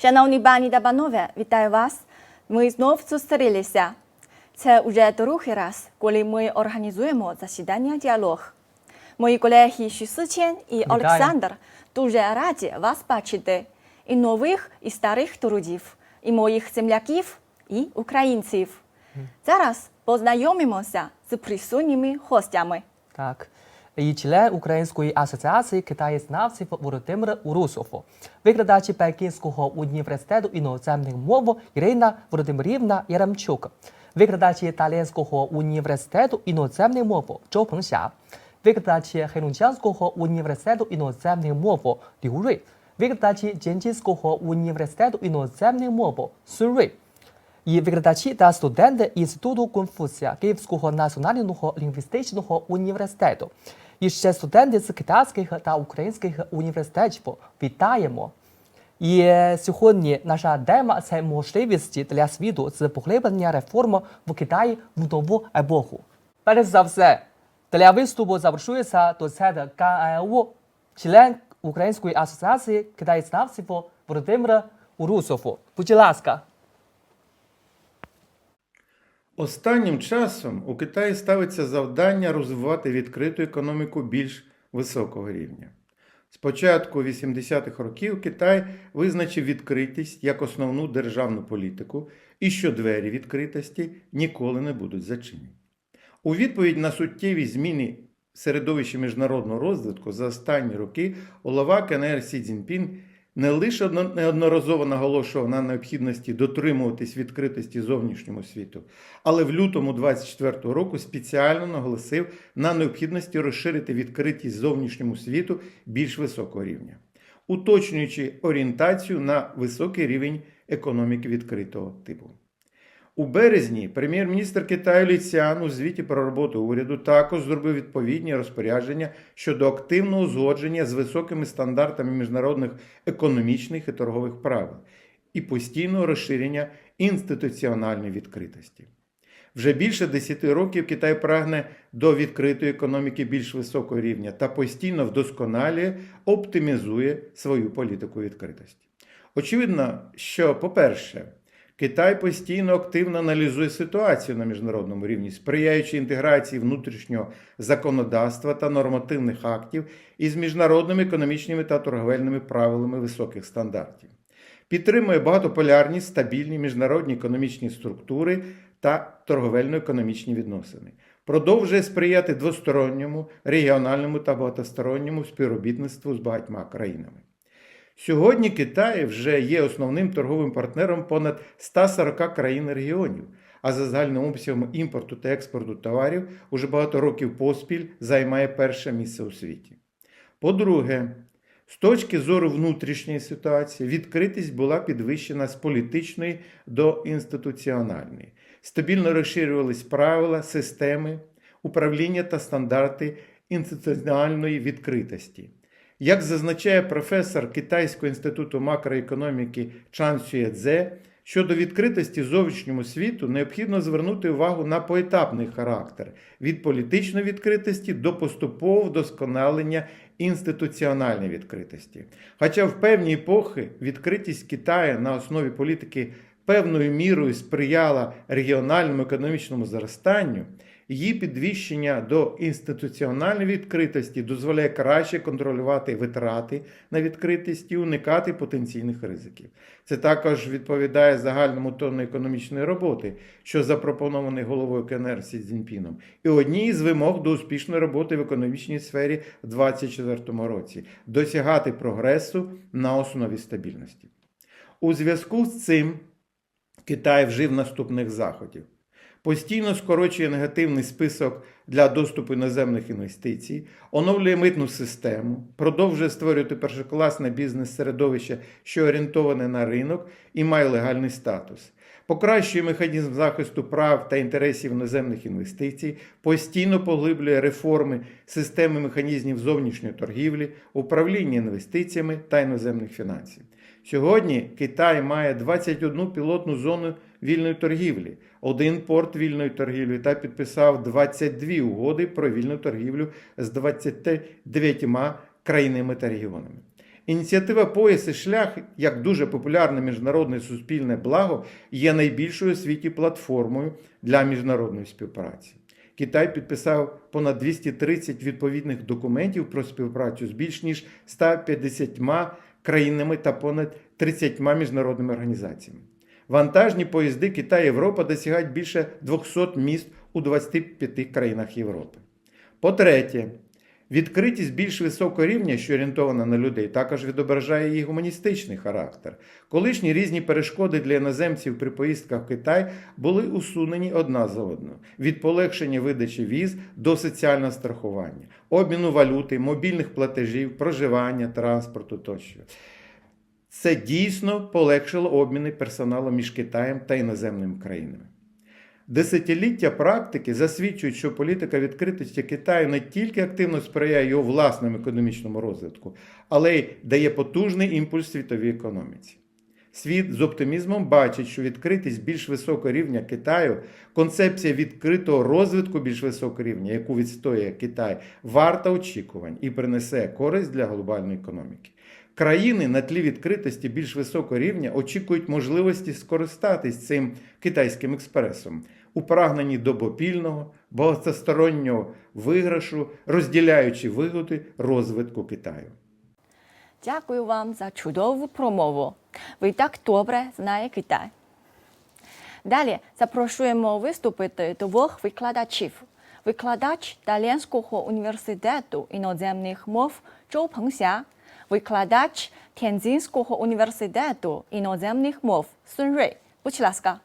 Шановні пані та панове, вітаю вас. Ми знов зустрілися. Це вже другий раз, коли ми організуємо засідання діалог. Мої колеги Ші Сичен і Олександр дуже раді вас бачити. І нових, і старих трудів, і моїх земляків, і українців. Зараз познайомимося з присутніми гостями. Так. І член Української асоціації китаєзнавців Володимир Урусов, викладач Пекінського університету іноземних мов Ірина Володимирівна Яремчук, викладач Італійського університету іноземних мов Чжоу Пengxia, викладач Хелунчанського університету іноземних мов Лю Рui, викладач Дженджінського університету іноземних мов Рui. І викладачі та студенти Інституту Конфуція Київського національного лінгвістичного університету. І ще студенти з китайських та українських університетів. Вітаємо! І е, сьогодні наша тема це можливості для світу з поглиблення реформ в Китаї в нову епоху. Перш за все, для виступу запрошується доцент КНУ, член Української асоціації китаєзнавців Володимир Урусов. Будь ласка. Останнім часом у Китаї ставиться завдання розвивати відкриту економіку більш високого рівня. З початку 80-х років Китай визначив відкритість як основну державну політику і що двері відкритості ніколи не будуть зачинені. У відповідь на суттєві зміни в середовищі міжнародного розвитку за останні роки голова КНР Сі Цзіньпін не лише неодноразово наголошував на необхідності дотримуватись відкритості зовнішньому світу, але в лютому 24-го року спеціально наголосив на необхідності розширити відкритість зовнішньому світу більш високого рівня, уточнюючи орієнтацію на високий рівень економіки відкритого типу. У березні прем'єр-міністр Китаю Лі Цян у звіті про роботу уряду також зробив відповідні розпорядження щодо активного узгодження з високими стандартами міжнародних економічних і торгових правил і постійного розширення інституціональної відкритості. Вже більше 10 років Китай прагне до відкритої економіки більш високого рівня та постійно вдосконалює, оптимізує свою політику відкритості. Очевидно, що, по-перше, Китай постійно активно аналізує ситуацію на міжнародному рівні, сприяючи інтеграції внутрішнього законодавства та нормативних актів із міжнародними економічними та торговельними правилами високих стандартів, підтримує багатополярні стабільні міжнародні економічні структури та торговельно-економічні відносини, продовжує сприяти двосторонньому, регіональному та багатосторонньому співробітництву з багатьма країнами. Сьогодні Китай вже є основним торговим партнером понад 140 країн регіонів, а за загальним обсягом імпорту та експорту товарів уже багато років поспіль займає перше місце у світі. По-друге, з точки зору внутрішньої ситуації, відкритість була підвищена з політичної до інституціональної. Стабільно розширювались правила, системи, управління та стандарти інституціональної відкритості. Як зазначає професор Китайського інституту макроекономіки Чан Сюєдзе, щодо відкритості зовнішньому світу необхідно звернути увагу на поетапний характер від політичної відкритості до поступового вдосконалення інституціональної відкритості. Хоча в певні епохи відкритість Китаю на основі політики певною мірою сприяла регіональному економічному зростанню, її підвищення до інституціональної відкритості дозволяє краще контролювати витрати на відкритість і уникати потенційних ризиків. Це також відповідає загальному тону економічної роботи, що запропонований головою КНР Сі Цзіньпіном, і одній з вимог до успішної роботи в економічній сфері в 2024 році досягати прогресу на основі стабільності. У зв'язку з цим Китай вжив наступних заходів. Постійно скорочує негативний список для доступу іноземних інвестицій, оновлює митну систему, продовжує створювати першокласне бізнес-середовище, що орієнтоване на ринок і має легальний статус, покращує механізм захисту прав та інтересів іноземних інвестицій, постійно поглиблює реформи системи механізмів зовнішньої торгівлі, управління інвестиціями та іноземних фінансів. Сьогодні Китай має 21 пілотну зону вільної торгівлі, один порт вільної торгівлі та підписав 22 угоди про вільну торгівлю з 29 країнами та регіонами. Ініціатива Пояс і шлях, як дуже популярне міжнародне суспільне благо, є найбільшою у світі платформою для міжнародної співпраці. Китай підписав понад 230 відповідних документів про співпрацю з більш ніж 150 країнами та понад 30 міжнародними організаціями. Вантажні поїзди Китай Європа досягають більше 200 міст у 25 країнах Європи. По-третє, відкритість більш високого рівня, що орієнтована на людей, також відображає її гуманістичний характер. Колишні різні перешкоди для іноземців при поїздках в Китай були усунені одна за одною: від полегшення видачі віз до соціального страхування, обміну валюти, мобільних платежів, проживання, транспорту тощо. Це дійсно полегшило обміни персоналу між Китаєм та іноземними країнами. Десятиліття практики засвідчують, що політика відкритості Китаю не тільки активно сприяє його власному економічному розвитку, але й дає потужний імпульс світовій економіці. Світ з оптимізмом бачить, що відкритість більш високого рівня Китаю, концепція відкритого розвитку більш високого рівня, яку відстоює Китай, варта очікувань і принесе користь для глобальної економіки. Країни на тлі відкритості більш високого рівня очікують можливості скористатись цим китайським експресом у прагненні до попільного, багатостороннього виграшу, розділяючи вигоди розвитку Китаю. Дякую вам за чудову промову. Ви так добре знаєте Китай. Далі запрошуємо виступити двох викладачів. Викладач Талянського університету іноземних мов Чоу Пengxia, викладач Тяньцзинського університету іноземних мов Сун Рей. Будь ласка.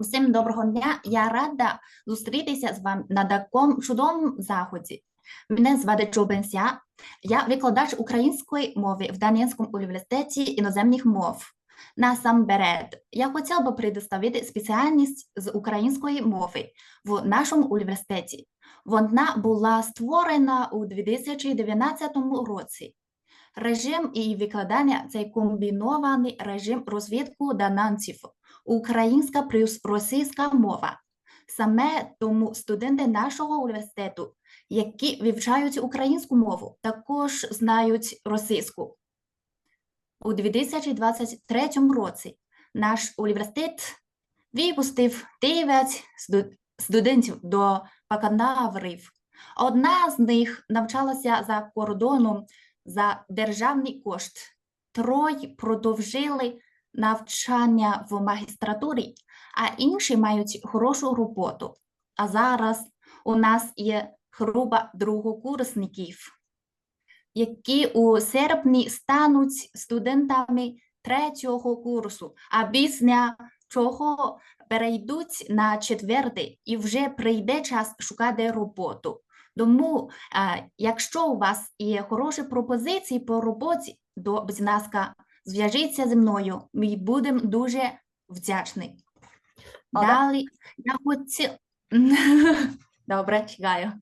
Всім доброго дня. Я рада зустрітися з вами на такому чудовому заході. Мене звати Чо Бенся. Я викладач української мови в Данінському університеті іноземних мов. Насамперед, я хотіла би представити спеціальність з української мови в нашому університеті. Вона була створена у 2019 році. Режим і викладання це комбінований режим розвитку дананців українська плюс російська мова. Саме тому студенти нашого університету, які вивчають українську мову, також знають російську. У 2023 році наш університет випустив 9 студентів до бакалаврів. Одна з них навчалася за кордоном за державний кошт. Троє продовжили навчання в магістратурі, а інші мають хорошу роботу. А зараз у нас є група другокурсників, які у серпні стануть студентами третього курсу, а після чого перейдуть на четвертий і вже прийде час шукати роботу. Тому, е, якщо у вас є хороші пропозиції по роботі, то, будь ласка, зв'яжіться зі мною. Ми будемо дуже вдячні. Ага. Далі я хотів. Добре, чекаю.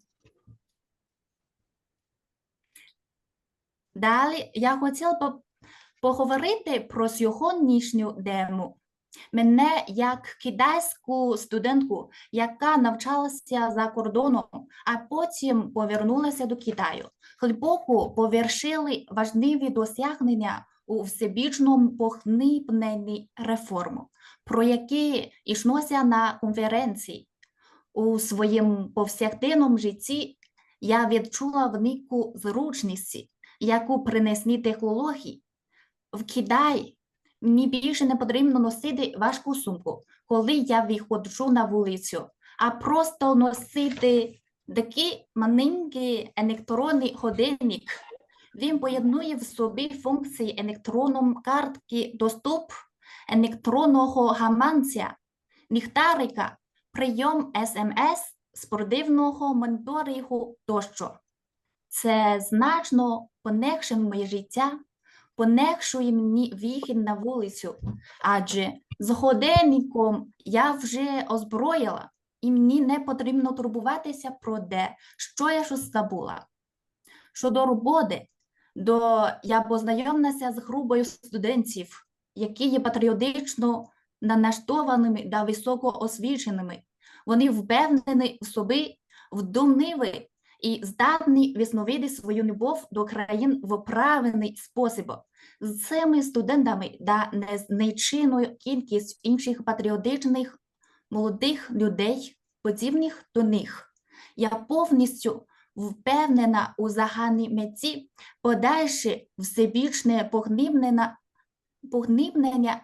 Далі я хотіла б поговорити про сьогоднішню тему. Мене як китайську студентку, яка навчалася за кордоном, а потім повернулася до Китаю, глибоко повершили важливі досягнення у всебічному похнипненні реформ, про які йшлося на конференції. У своєму повсякденному житті я відчула велику зручність, яку принесли технології. В Китаї мені більше не потрібно носити важку сумку, коли я виходжу на вулицю, а просто носити такий маленький електронний годинник. Він поєднує в собі функції електронної картки доступ, електронного гаманця, ліхтарика, прийом СМС, спортивного моніторингу тощо. Це значно полегшує моє життя, полегшує мені вихід на вулицю, адже з годинником я вже озброїла, і мені не потрібно турбуватися про те, що я щось забула. Щодо роботи, до я познайомилася з групою студентів, які є патріотично налаштованими та високоосвіченими. Вони впевнені в собі, вдумливі і здатні висновити свою любов до країн в правильний спосіб. З цими студентами та незначною кількістю інших патріотичних молодих людей, подібних до них. Я повністю впевнена у загальній меті подальше всебічне поглиблення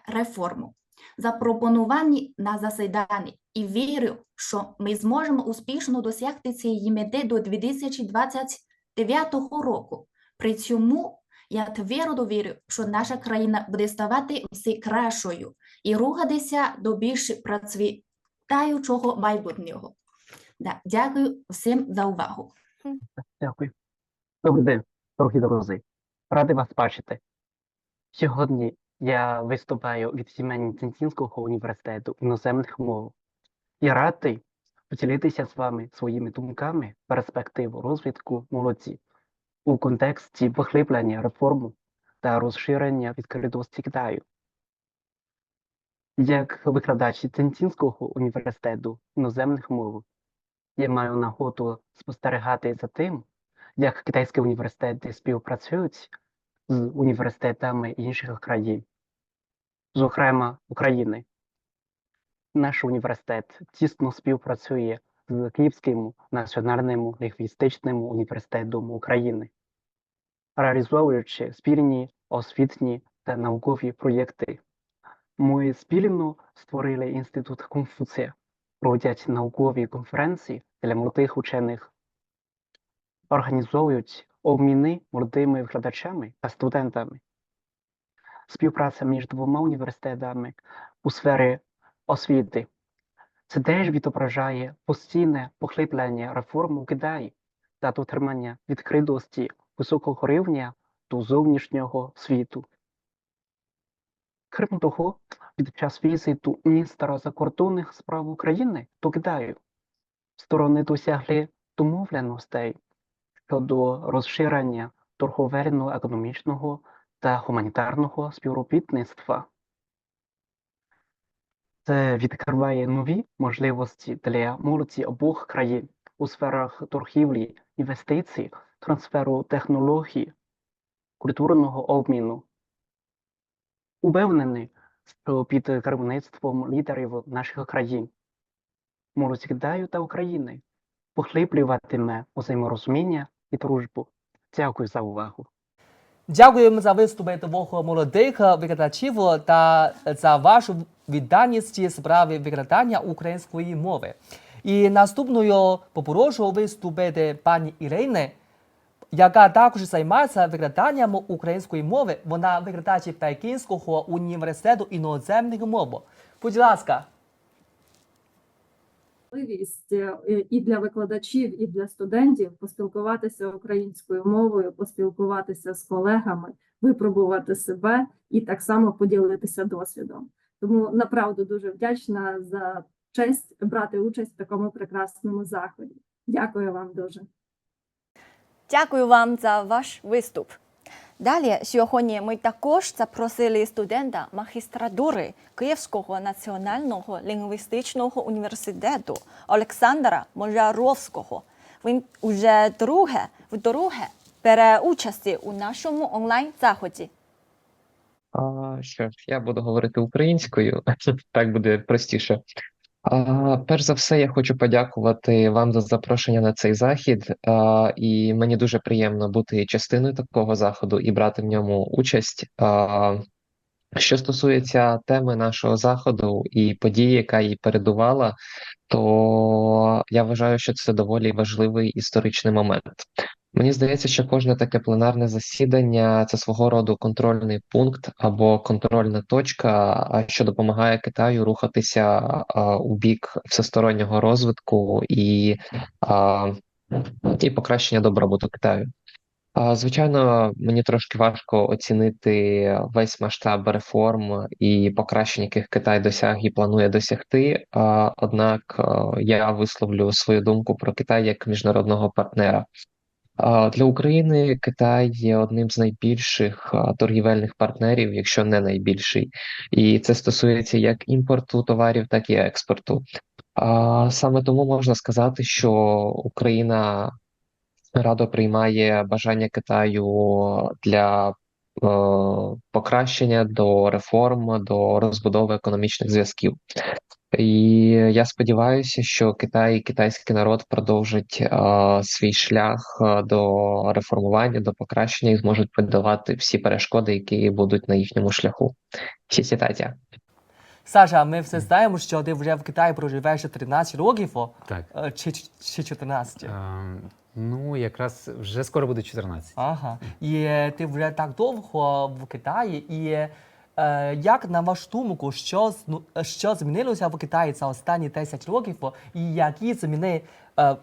реформу, запропоновані на засіданні, і вірю, що ми зможемо успішно досягти цієї мети до 2029 року. При цьому я твердо вірю, що наша країна буде ставати все кращою і рухатися до більш процвітаючого майбутнього. Да, дякую всім за увагу. Дякую. Добрий день, дорогі друзі. Радий вас бачити. Сьогодні я виступаю від імені Центінського університету іноземних мов. Я радий поділитися з вами своїми думками перспектив розвитку молоді у контексті поглиблення реформу та розширення відкритості Китаю. Як викладач Центінського університету іноземних мов, я маю нагоду спостерігати за тим, як китайські університети співпрацюють з університетами інших країн, зокрема України. Наш університет тісно співпрацює з Київським національним лінгвістичним університетом України, реалізовуючи спільні освітні та наукові проєкти. Ми спільно створили інститут Конфуція, проводять наукові конференції для молодих учених, організовують обміни молодими викладачами та студентами. Співпраця між двома університетами у сфері освіти. Це теж відображає постійне поглиблення реформ у Китаї та дотримання відкритості високого рівня до зовнішнього світу. Крім того, під час візиту міністра закордонних справ України до Китаю сторони досягли домовленостей щодо розширення торговельно-економічного та гуманітарного співробітництва. Це відкриває нові можливості для молоді обох країн у сферах торгівлі, інвестицій, трансферу технологій, культурного обміну. Упевнений, що під керівництвом лідерів наших країн молодь Китаю та України поглиблюватиме взаєморозуміння і дружбу. Дякую за увагу. Дякуємо за виступи двох молодих викладачів та за вашу відданість справі викладання української мови. І наступною попрошу виступити пані Ірини, яка також займається викладанням української мови. Вона викладач Пекінського університету іноземних мов. Будь ласка. Можливість е, і для викладачів, і для студентів поспілкуватися українською мовою, поспілкуватися з колегами, випробувати себе і так само поділитися досвідом. Тому направду дуже вдячна за честь брати участь в такому прекрасному заході. Дякую вам дуже. Дякую вам за ваш виступ. Далі сьогодні ми також запросили студента магістратури Київського національного лінгвістичного університету Олександра Можаровського. Він уже друге вдруге бере участь у нашому онлайн заході. А, що ж, я буду говорити українською, так буде простіше. А, перш за все, я хочу подякувати вам за запрошення на цей захід. А, і мені дуже приємно бути частиною такого заходу і брати в ньому участь. А, що стосується теми нашого заходу і події, яка її передувала, то я вважаю, що це доволі важливий історичний момент. Мені здається, що кожне таке пленарне засідання це свого роду контрольний пункт або контрольна точка, що допомагає Китаю рухатися у бік всестороннього розвитку і, і покращення добробуту Китаю. Звичайно, мені трошки важко оцінити весь масштаб реформ і покращень, яких Китай досяг і планує досягти. Однак я висловлю свою думку про Китай як міжнародного партнера. Для України Китай є одним з найбільших торгівельних партнерів, якщо не найбільший, і це стосується як імпорту товарів, так і експорту. Саме тому можна сказати, що Україна радо приймає бажання Китаю для е, покращення до реформ, до розбудови економічних зв'язків. І я сподіваюся, що Китай і китайський народ продовжать е, свій шлях до реформування, до покращення і зможуть подолати всі перешкоди, які будуть на їхньому шляху. Всі Татя. Саша, ми все знаємо, що ти вже в Китаї проживаєш 13 років, Так. е, чи, чи 14. Ем, ну, якраз вже скоро буде 14. Ага. І ти вже так довго в Китаї. І як на вашу думку, що, зну- е, що змінилося в Китаї за останні 10 років, і які зміни е,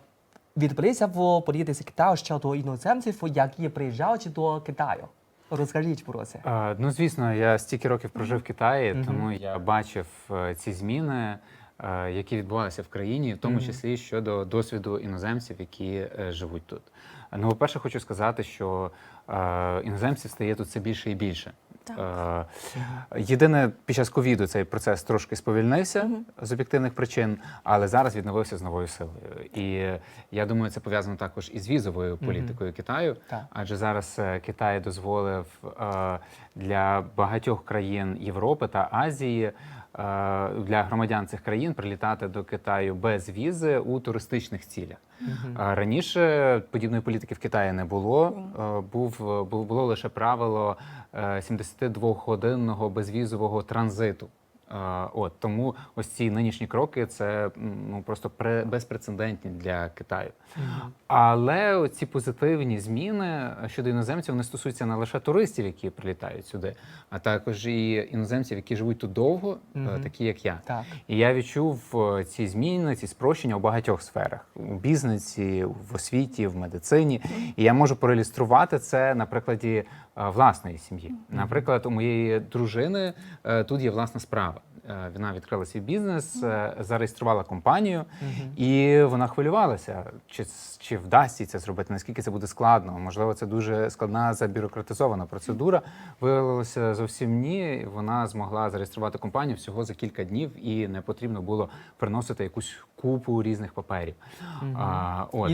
відбулися в політиці Китаю щодо іноземців, які приїжджають до Китаю? Розкажіть про це. Е, ну, звісно, я стільки років прожив в Китаї, тому я бачив е, ці зміни, е, які відбувалися в країні, в тому числі щодо досвіду іноземців, які е, живуть тут. Ну, по-перше, хочу сказати, що е, іноземців стає тут все більше і більше. Так. Е, Єдине, під час ковіду цей процес трошки сповільнився угу. з об'єктивних причин, але зараз відновився з новою силою. І я думаю, це пов'язано також із візовою політикою політикою Китаю, Так. адже зараз е, Китай дозволив е, для багатьох країн Європи та Азії. Е, Для громадян цих країн прилітати до Китаю без візи у туристичних цілях. А Раніше подібної політики в Китаї не було. Е, Був було лише правило е, 72-годинного безвізового транзиту. От тому ось ці нинішні кроки це ну просто пре- безпрецедентні для Китаю. Але ці позитивні зміни щодо іноземців не стосуються не лише туристів, які прилітають сюди, а також і іноземців, які живуть тут довго, е, такі як я. Так. І я відчув е, ці зміни, ці спрощення у багатьох сферах: у бізнесі, в освіті, в медицині. І я можу проілюструвати це на прикладі е, власної сім'ї. Наприклад, у моєї дружини тут є власна справа. Е, Вона відкрила свій бізнес, е, зареєструвала компанію, Мгм. і вона хвилювалася, чи, чи вдасться їй це зробити, наскільки це буде складно. Можливо, це дуже складна забюрократизована процедура. Виявилося зовсім ні. Вона змогла зареєструвати компанію всього за кілька днів, і не потрібно було приносити якусь купу різних паперів. А, от.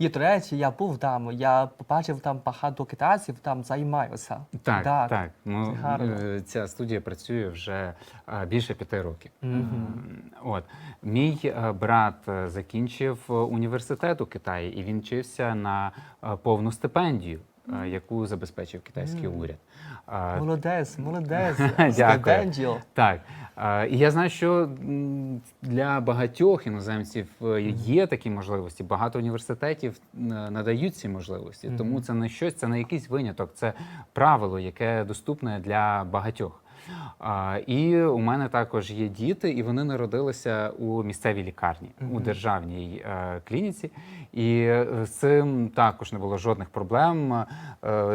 І, до речі, я був там, я побачив там багато китайців, там займаються. Так, Так, так. Ну, гарно. е, ця студія працює вже е, більше п'яти років. Ем, От мій е, брат закінчив університет у Китаї, і він вчився на повну стипендію, яку забезпечив китайський уряд. Молодець, молодець. Дякую. Так. І я знаю, що для багатьох іноземців е, є такі можливості. Багато університетів е, надають ці можливості. Тому це не щось, це не якийсь виняток, це правило, яке доступне для багатьох. А, І у мене також є діти, і вони народилися у місцевій лікарні, у державній е, клініці. І з цим також не було жодних проблем е,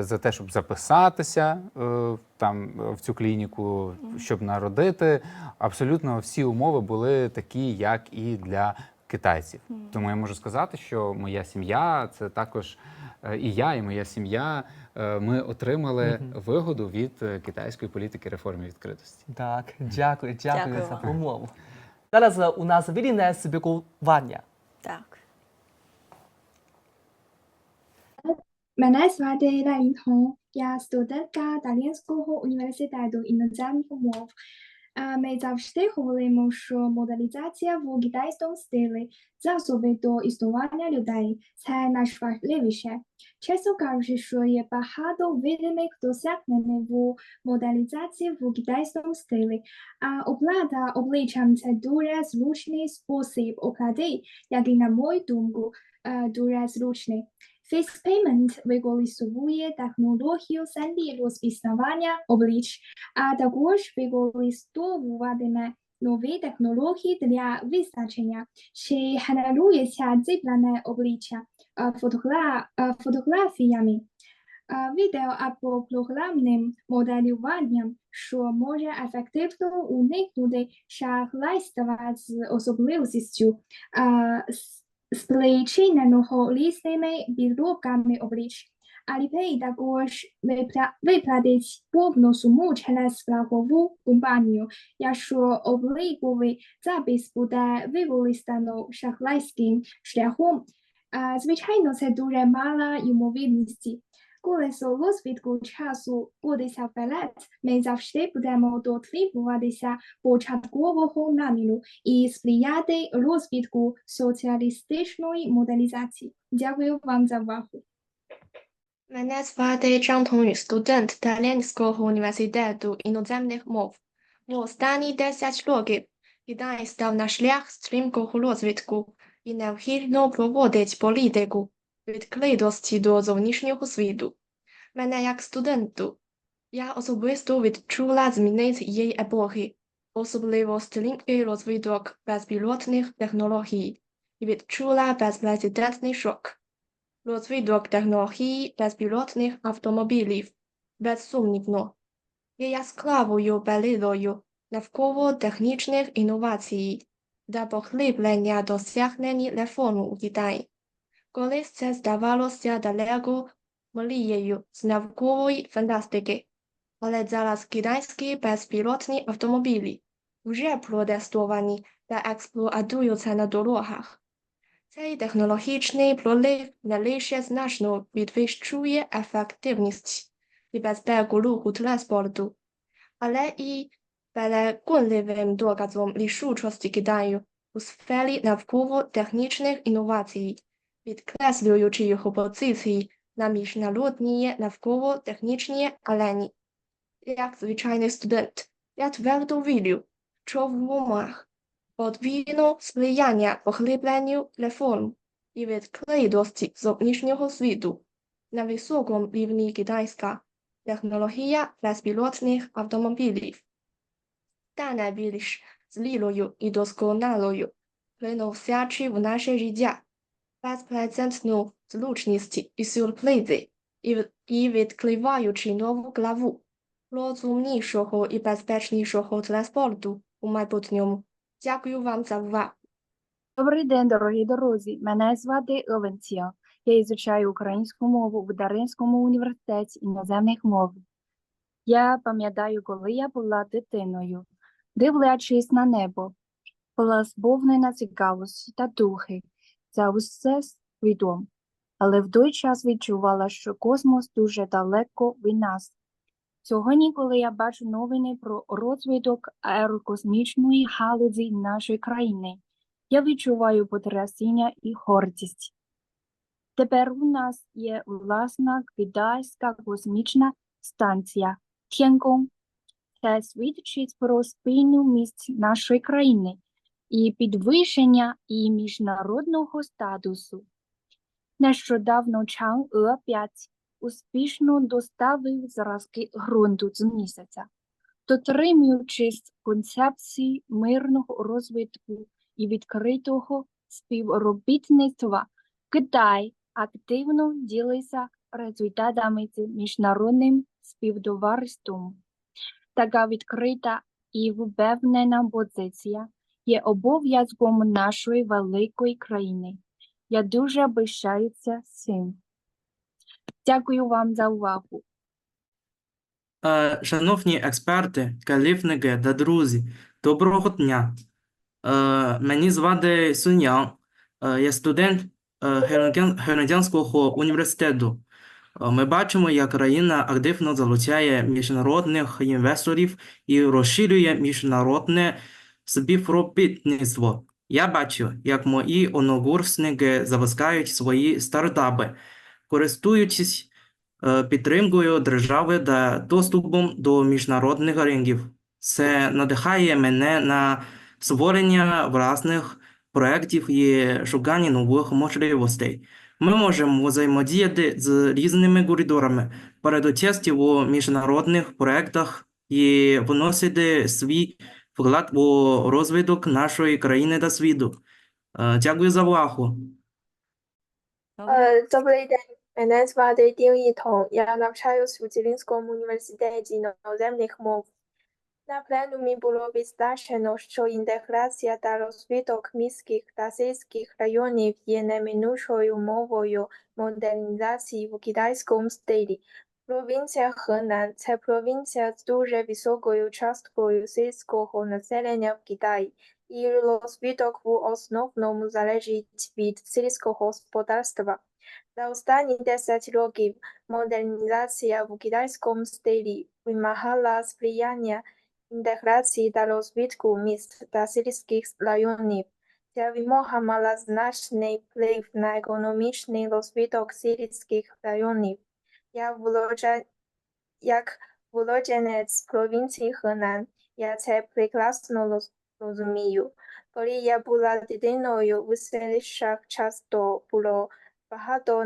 за те, щоб записатися е, там в цю клініку, щоб народити. Абсолютно всі умови були такі, як і для китайців. Тому я можу сказати, що моя сім'я це також е, і я, і моя сім'я. е, Ми отримали вигоду від е, китайської політики реформи відкритості. Так, дякую, дякую Дякую за промову. Зараз у нас вільне спілкування. Так. Мене звати Леїн Хong. Я студентка Талінського університету іноземних мов. Ми завжди говоримо, що модернізація в китайському стилі засоби до існування людей це найважливіше. Чесно кажучи, що є багато видимих досягнень в модернізації в китайському стилі, а оплата обличчям це дуже зручний спосіб оплати, який, на мою думку, е, дуже зручний. Face Payment використовує технологію 3D розпізнавання облич, а також використовуватиме нові технології для визначення, чи генерується зібране обличчя фотогра- фотографіями, відео або програмним моделюванням, що може ефективно уникнути шахрайства з особливістю спричиненого різними підробками облич. Alipay також випля- виплатить повну суму через страхову компанію, якщо обліковий запис буде використано шахрайським шляхом. Звичайно, це дуже мала ймовірність. Колесо розвитку часу кудися вперед, ми завжди будемо дотримуватися початкового наміру і сприяти розвитку соціалістичної моделізації. Дякую вам за увагу. Мене звати Чан Тоню, студент Талінського університету іноземних мов. В останні 10 років Китай став на шлях стрімкого розвитку і необхідно проводить політику відкритості до зовнішнього світу. Мене як студенту, я особисто відчула зміни цієї епохи, особливо стрімкий розвиток безпілотних технологій, і відчула безпрецедентний шок. Розвиток технологій безпілотних автомобілів, безсумнівно, є яскравою белилою навколо технічних інновацій та поглиблення досягнень реформ у Китаї. Колись це здавалося далеко мрією з навколої фантастики, але зараз китайські безпілотні автомобілі вже протестовані та експлуатуються на дорогах. Цей технологічний прорив не лише значно підвищує ефективність і безпеку руху транспорту, але і переконливим доказом рішучості Китаю у сфері навколо технічних інновацій, підкреслюючи його позиції на міжнародній навколо технічній арені. Як звичайний студент, я твердо вірю, що в умовах подвійно сприяння поглибленню реформ і відкритості зовнішнього світу на високому рівні китайська технологія безпілотних автомобілів стане більш зрілою і досконалою, приносячи в наше життя зручність і сюрпризи, і, і відкриваючи нову главу розумнішого і безпечнішого транспорту у майбутньому. Дякую вам за увагу. Добрий день, дорогі друзі. Мене звати Овенція. Я ізучаю українську мову в Даринському університеті іноземних мов. Я пам'ятаю, коли я була дитиною, дивлячись на небо, була сповнена цікавості та духи за усе світом, але в той час відчувала, що космос дуже далеко від нас. Сьогодні, коли я бачу новини про розвиток аерокосмічної галузі нашої країни, я відчуваю потрясіння і гордість. Тепер у нас є власна китайська космічна станція Тєнгон. Це свідчить про спільну місць нашої країни і підвищення і міжнародного статусу. Нещодавно Чан Е 5 успішно доставив зразки ґрунту з місяця, дотримуючись концепції мирного розвитку і відкритого співробітництва, Китай активно ділиться результатами з міжнародним співтовариством. Така відкрита і впевнена позиція є обов'язком нашої великої країни. Я дуже пишаюся цим. Дякую вам за увагу. Е, Шановні експерти, каліфники та друзі, доброго дня. Е, Мені звати Сун Ян. Е, Я студент е, університету. Ми бачимо, як країна активно залучає міжнародних інвесторів і розширює міжнародне співробітництво. Я бачу, як мої однокурсники запускають свої стартапи, користуючись е, підтримкою держави та доступом до міжнародних ринків. Це надихає мене на створення власних проєктів і шукання нових можливостей. Ми можемо взаємодіяти з різними коридорами, участь у міжнародних проєктах і вносити свій вклад у розвиток нашої країни та світу. Е, Дякую за увагу. Е, Добрий день, мене звати Дін Ітон. Я навчаюсь у Цілінському університеті іноземних мов. На пленумі було відзначено, що інтеграція та розвиток міських та сільських районів є неминучою мовою модернізації в китайському стилі. Провінція Хенан – це провінція з дуже високою часткою сільського населення в Китаї, і розвиток в основному залежить від сільського господарства. За останні 10 років модернізація в китайському стилі вимагала сприяння інтеграції та розвитку міст та сільських районів. Ця вимога мала значний вплив на економічний розвиток сільських районів. Я володжа... Як володженець провінції Хенан, я це прекрасно розумію. Коли я була дитиною, в селищах часто було багато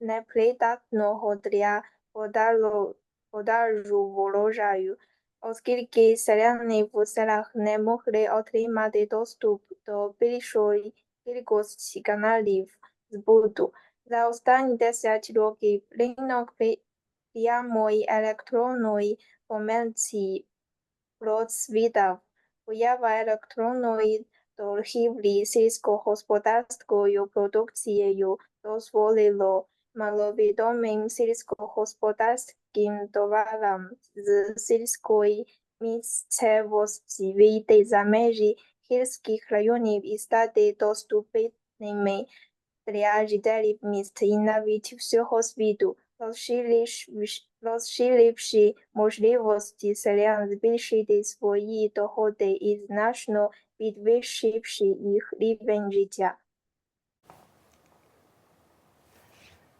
непридатного для подару... ворожаю, оскільки селяни в селах не могли отримати доступ до більшої кількості каналів збуту. За останні 10 років ринок прямої електронної комерції процвітав. Поява електронної торгівлі сільськогосподарською продукцією дозволило маловідомим сільськогосподарським товарам з сільської місцевості вийти за межі гірських районів і стати доступними міст і навіть всього світу, розширивши- можливості селян збільшити свої доходи і значно підвищивши їх рівень життя.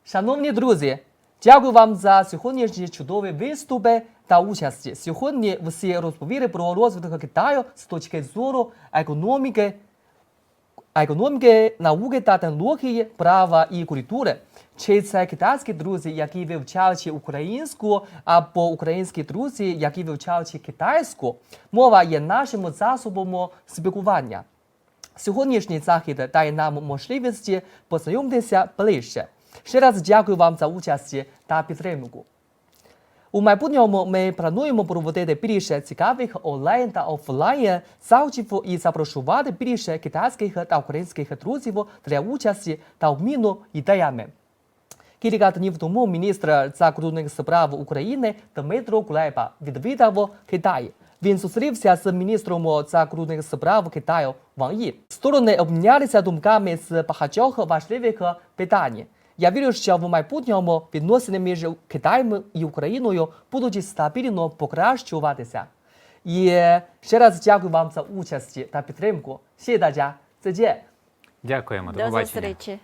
Шановні друзі, дякую вам за сьогоднішні чудові виступи та участь. Сьогодні всі розповіли про розвиток Китаю з точки зору економіки, економіки, науки та технології, права і культури. Чи це китайські друзі, які вивчаючи українську, або українські друзі, які вивчаючи китайську, мова є нашим засобом спілкування. Сьогоднішній захід дає нам можливість познайомитися ближче. Ще раз дякую вам за участь та підтримку. У майбутньому ми плануємо проводити більше цікавих онлайн та офлайн заходів і запрошувати більше китайських та українських друзів для участі та обміну ідеями. Кілька днів тому міністр закордонних справ України Дмитро Кулеба відвідав Китай. Він зустрівся з міністром закордонних справ Китаю Ван Ї. Сторони обмінялися думками з багатьох важливих питань. Я вірю, що в майбутньому відносини між Китаєм і Україною будуть стабільно покращуватися. І е, ще раз дякую вам за участь та підтримку. Сідадя, це дякуємо до побачення. До зустрічі.